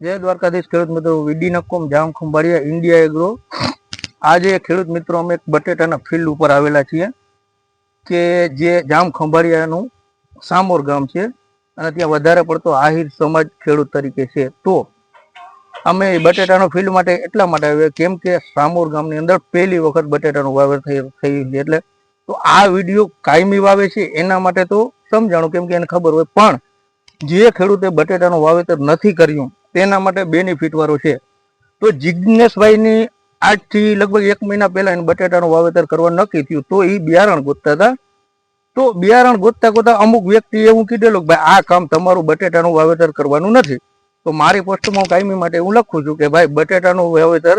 જય દ્વારકાધીશ ખેડૂત મિત્રો, વીડી નકોમ જામ ખંભાળિયા ઇન્ડિયા એગ્રો. આજે ખેડૂત મિત્રો, અમે એક બટેટાના ફિલ્ડ ઉપર આવેલા છીએ, કે જે જામ ખંભાળિયાનું સામોર ગામ છે, અને ત્યાં વધારે પડતો આહિર સમાજ ખેડૂત તરીકે છે. તો અમે બટેટાનો ફિલ્ડ માટે એટલા માટે આવ્યા, કેમ કે સામોર ગામની અંદર પહેલી વખત બટેટાનું વાવેતર થયું છે એટલે, તો આ વીડિયો કાયમી વાવે છે, એના માટે તો સમજાણું, કેમ કે એને ખબર હોય. પણ જે ખેડૂતે બટેટાનું વાવેતર નથી કર્યું તેના માટે બેનિફિટ વાળું છે. તો જિજ્ઞેશભાઈની આજથી લગભગ એક મહિના પહેલા એને બટેટાનું વાવેતર કરવા નક્કી થયું તો એ બિયારણ ગોતતા હતા. તો બિયારણ ગોતતા ગોતતા અમુક વ્યક્તિ એવું કીધેલું કે ભાઈ આ કામ તમારું બટેટાનું વાવેતર કરવાનું નથી. તો મારી પોસ્ટમાં કાયમી માટે હું લખું છું કે ભાઈ બટેટાનું વાવેતર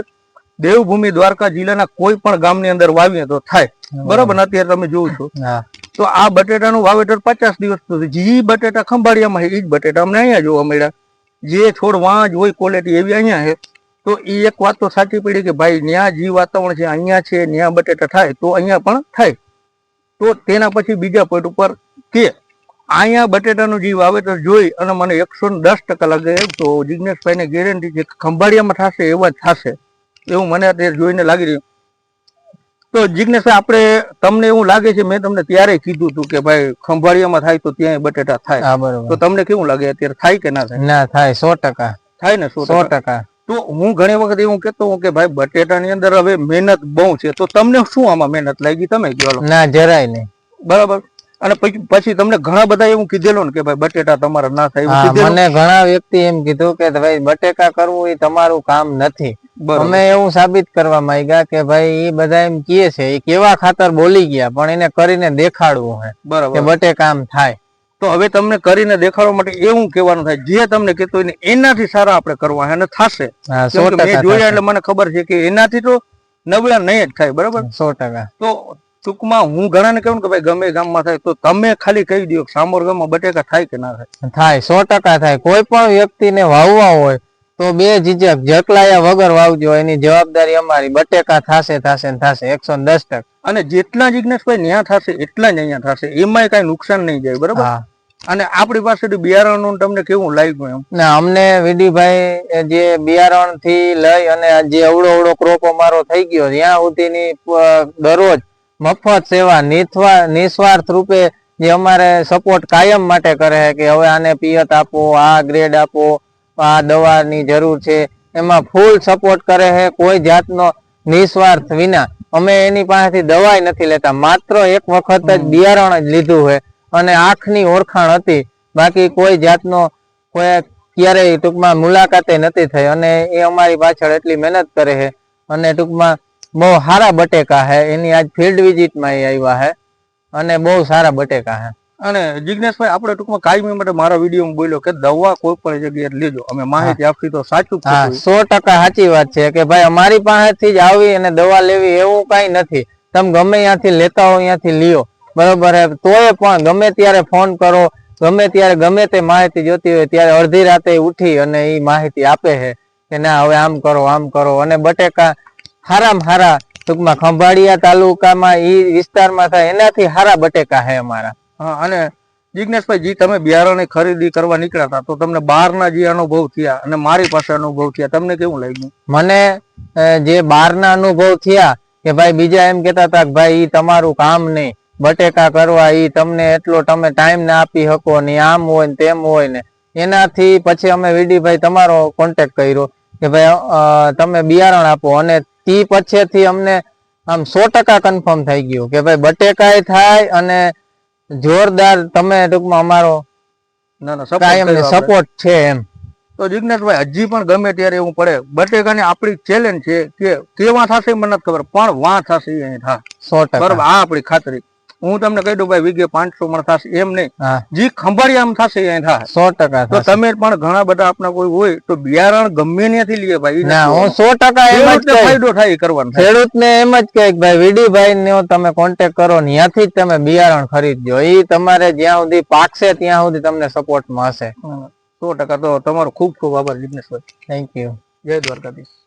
દેવભૂમિ દ્વારકા જિલ્લાના કોઈ પણ ગામની અંદર વાવીએ તો થાય. બરાબર ને? અત્યારે તમે જોવો છો. તો આ બટેટાનું વાવેતર પચાસ દિવસ સુધી જે બટેટા ખંભાળિયામાં એ જ બટેટા અમને અહીંયા જોવા મળ્યા. જે છોડ વાંજ હોય ક્વોલિટી એવી અહીંયા છે, તો એ એક વાત તો સાચી પડી કે ભાઈ ત્યાં જે વાતાવરણ છે, અહીંયા છે ત્યાં બટેટા થાય, તો અહીંયા પણ થાય. તો તેના પછી બીજા પોઈન્ટ ઉપર કે અહીંયા બટેટાનું જે વાવેતર જોઈ અને મને એકસો દસ ટકા લાગે તો જિજ્ઞેશભાઈને ગેરંટી છે ખંભાળિયામાં થશે, એવા જ થશે. એવું મને અત્યારે જોઈને લાગી રહ્યું. તો જિજ્ઞેશભાઈ આપણે તમને એવું લાગે છે મેં તમને ત્યારે કીધું હતું કે ભાઈ ખંભાળિયામાં થાય તો ત્યાં બટેટા થાય. હા તો તમને કેવું લાગે અત્યારે થાય કે ના થાય? ના થાય સો ટકા. થાય ને સો સો ટકા. તો હું ઘણી વખત એવું કેતો હું કે ભાઈ બટેટાની અંદર હવે મહેનત બહુ છે. તો તમને શું આમાં મહેનત લાગી? તમે ગયો ના જરાય નહીં. બરાબર? અને પછી પછી તમને ઘણા બધા એવું કીધેલું ને કે ભાઈ બટેટા તમારા ના થાય મને ઘણા વ્યક્તિ એમ કીધું કે ભાઈ બટેકા કરવું એ તમારું કામ નથી. અમે એવું સાબિત કરવા માંગ્યા કે ભાઈ એ બધા એમ કીએ છે એ કેવા ખાતર બોલી ગયા પણ એને કરીને દેખાડવું હે કે બરાબર બટેકા આમ થાય. તો હવે તમને કરીને દેખાડવા માટે એવું કહેવાનું થાય જે તમને કીધું હોય ને એનાથી સારા આપણે કરવા અને થશે. મેં જોયા એટલે મને ખબર છે કે એનાથી તો નબળા નહીં જ થાય બરાબર? સો ટકા. તો ટૂંકમાં હું ઘણાને કહું કે ભાઈ ગમે ગામમાં થાય તો તમે ખાલી કહી દો સામોર ગામમાં બટેકા થાય કે ના થાય. થાય સો ટકા થાય. કોઈ પણ વ્યક્તિને વાવવા હોય તો બે ઝીઝક જકલાયા વગર વાવજો. એની જવાબદારી અમારી બટેકા થાશે થાશે ને થાશે એકસો દસ ટકા. અને જેટલા જિજ્ઞેશભાઈ ન્યા થશે એટલા જ અહીંયા થશે. એમાંય કઈ નુકસાન નહીં જાય બરાબર? અને આપણી પાસેથી બિયારણનું તમને કેવું લાગ્યું એમ? ના અમને વિડીભાઈ જે બિયારણથી લઈ અને જે અવળો અવળો ક્રોપ અમારો થઈ ગયો ત્યાં સુધીની દરરોજ મફત સેવા નિસ્વા નિસ્વાર્થ રૂપે જે અમારે સપોર્ટ કાયમ માટે કરે છે કે હવે આને પિયત આપો આ ગ્રેડ આપો આ દવાની જરૂર છે. એમાં ફૂલ સપોર્ટ કરે છે કોઈ જાતનો નિસ્વાર્થ વિના. અમે એની પાસેથી દવાઈ નથી લેતા માત્ર એક વખત જ બિયારણ જ લીધું છે અને આંખની ઓળખાણ હતી. બાકી કોઈ જાતનો કોઈ ક્યારેય ટૂંકમાં મુલાકાતે નથી થઈ અને એ અમારી પાછળ એટલી મહેનત કરે છે અને ટૂંકમાં બહુ સારા બટેકા હે. એની આજ ફિલ્ડ વિઝિટમાં એ આવ્યા હે. અને બહુ સારા બટેકા હે. અને જિજ્ઞેશભાઈ આપણે ટૂંકમાં કાયમી માટે મારા વીડિયો બોલ્યો કે દવા કોઈ પણ જગ્યાએ લેજો. અમે માહિતી આપી તો સાચું હા સો ટકા સાચી વાત છે કે ભાઈ અમારી પાસેથી જ આવી અને દવા લેવી એવું કઈ નથી. તમે ગમે ત્યાંથી લેતા હો ત્યાંથી લ્યો. બરોબર હે? તોય પણ ગમે ત્યારે ફોન કરો ગમે ત્યારે ગમે તે માહિતી જોતી હોય ત્યારે અડધી રાતે ઉઠી અને એ માહિતી આપે છે કે ના હવે આમ કરો આમ કરો. અને બટેકા હારામાં હારા ટૂંકમાં ખંભાળિયા તાલુકામાં ઈ વિસ્તારમાં થાય એનાથી હારા બટેકા છે અમારા. હા અને જિજ્ઞેશભાઈ જે તમે બિયારણની ખરીદી કરવા નીકળ્યા હતા તો તમને બહારના જે અનુભવ થયા અને મારી પાસે અનુભવ થયા તમને કેવું લાગ્યું? મને જે બહારના અનુભવ થયા કે ભાઈ બીજા એમ કેતા હતા કે ભાઈ ઈ તમારું કામ નહીં બટેકા કરવા ઈ તમને એટલો તમે ટાઈમ ને આપી શકો ને આમ હોય ને તેમ હોય ને. એનાથી પછી અમે વીડીભાઈ તમારો કોન્ટેક્ટ કર્યો કે ભાઈ તમે બિયારણ આપો અને તી પછીથી અમને આમ સો ટકા કન્ફર્મ થઈ ગયું કે ભાઈ બટેકાય થાય અને જોરદાર તમે ટૂંકમાં અમારો ના ના support કાયમ સપોર્ટ છે એમ. તો જિજ્ઞેશભાઈ હજી પણ ગમે ત્યારે એવું પડે. બટેકાની આપણી ચેલેન્જ છે કે કેવા થશે મને ખબર પણ વાં થશે એ અહીં થાય સો ટકા. આ આપણી ખાતરી. હું તમને કહી દઉં ભાઈ વીઘે પાંચસો મણ થશે એમ નહીં. જે ખંભાળી આમ થશે એ થાય. સો ટકા તો તમે પણ ઘણા બધા આપના કોઈ હોય તો બિયારણ ગમે ત્યાંથી લઈએ ભાઈ હું સો ટકા એમ જ ફાયદો થાય કરવાનો ખેડૂત ને એમ જ કહે ભાઈ વીડીભાઈ નો તમે કોન્ટેક કરો ને ત્યાંથી જ તમે બિયારણ ખરીદજો. એ તમારે જ્યાં સુધી પાકશે ત્યાં સુધી તમને સપોર્ટમાં હશે સો ટકા. તો તમારો ખૂબ ખૂબ આભાર જિજ્ઞેશભાઈ થેન્ક યુ જય દ્વારકાધીશ.